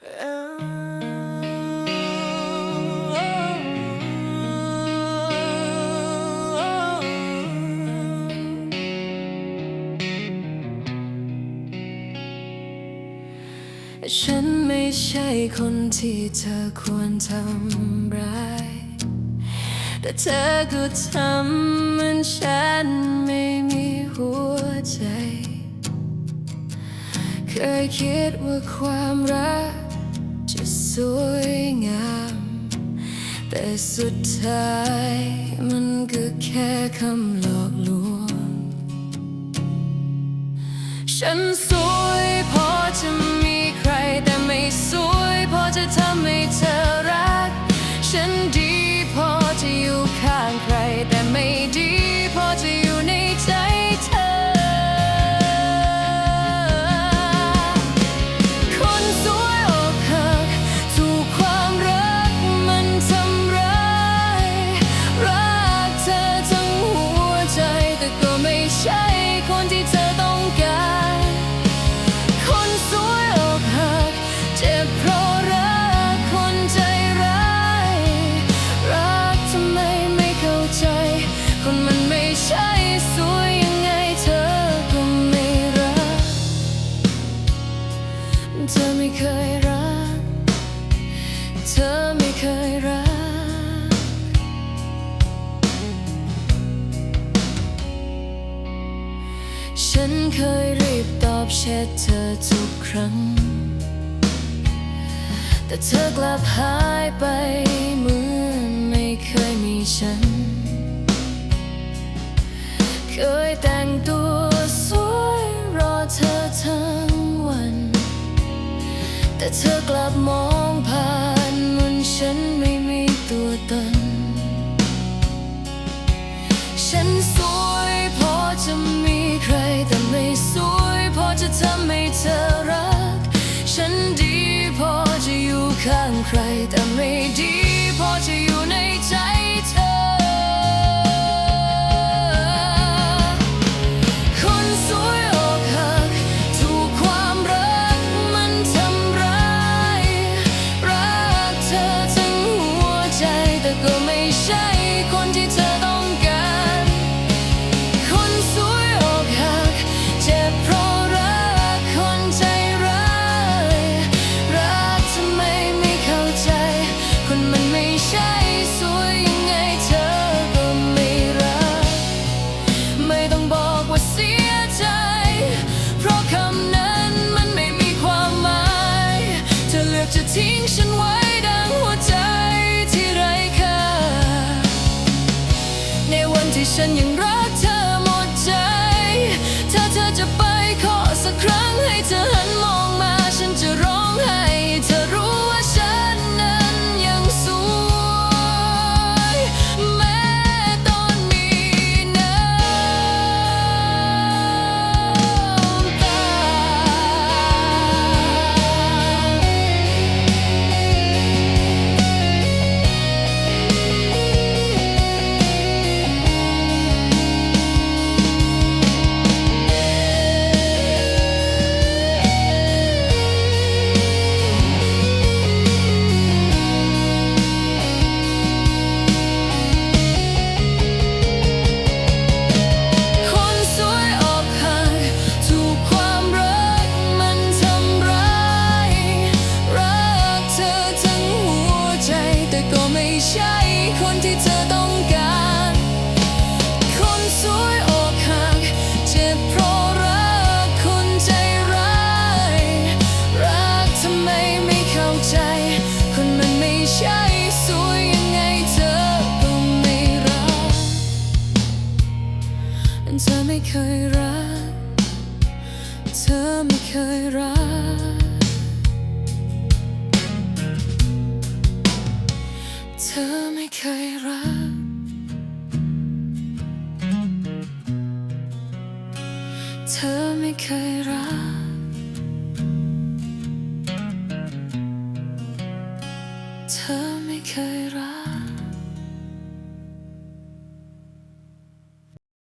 ฉันไม่ใช่คนที่เธอควรทำร้าย แต่เธอก็ทำเหมือนฉันไม่มีหัวใจ เคยคิดว่าความรัก สวยงาม แต่สุดท้ายมันก็แค่คำหลอกลวง ฉันสวยพอจะมีใครแต่ไม่สวยพอจะทำให้เธอ เธอไม่เคยรัก ฉันเคยรีบตอบแชทเธอทุกครั้ง แต่เธอกลับหายไปเหมือนไม่เคยมีฉัน เคยแต่งตัวสวยรอเธอทั้งวัน แต่เธอกลับมองผ่านเหมือน ฉันไม่มีตัวตน ฉันสวยพอจะมีใครแต่ไม่สวยพอจะทำให้เธอรัก ฉันดีพอจะอยู่ข้างใครแต่ไม่ดีพอจะ ฉันยังรักเธอหมดใจ ถ้าเธอจะไปขอสักครั้งให้เธอหันมอง ใช่คนที่เธอต้องการ คนสวยอกหักเจ็บเพราะรักคนใจร้าย รักทำไมไม่เข้าใจ คนมันไม่ใช่สวยยังไงเธอก็ไม่รักเธอไม่เคยรัก เธอไม่เคยรัก เคยรัก เธอไม่เคยรัก เธอ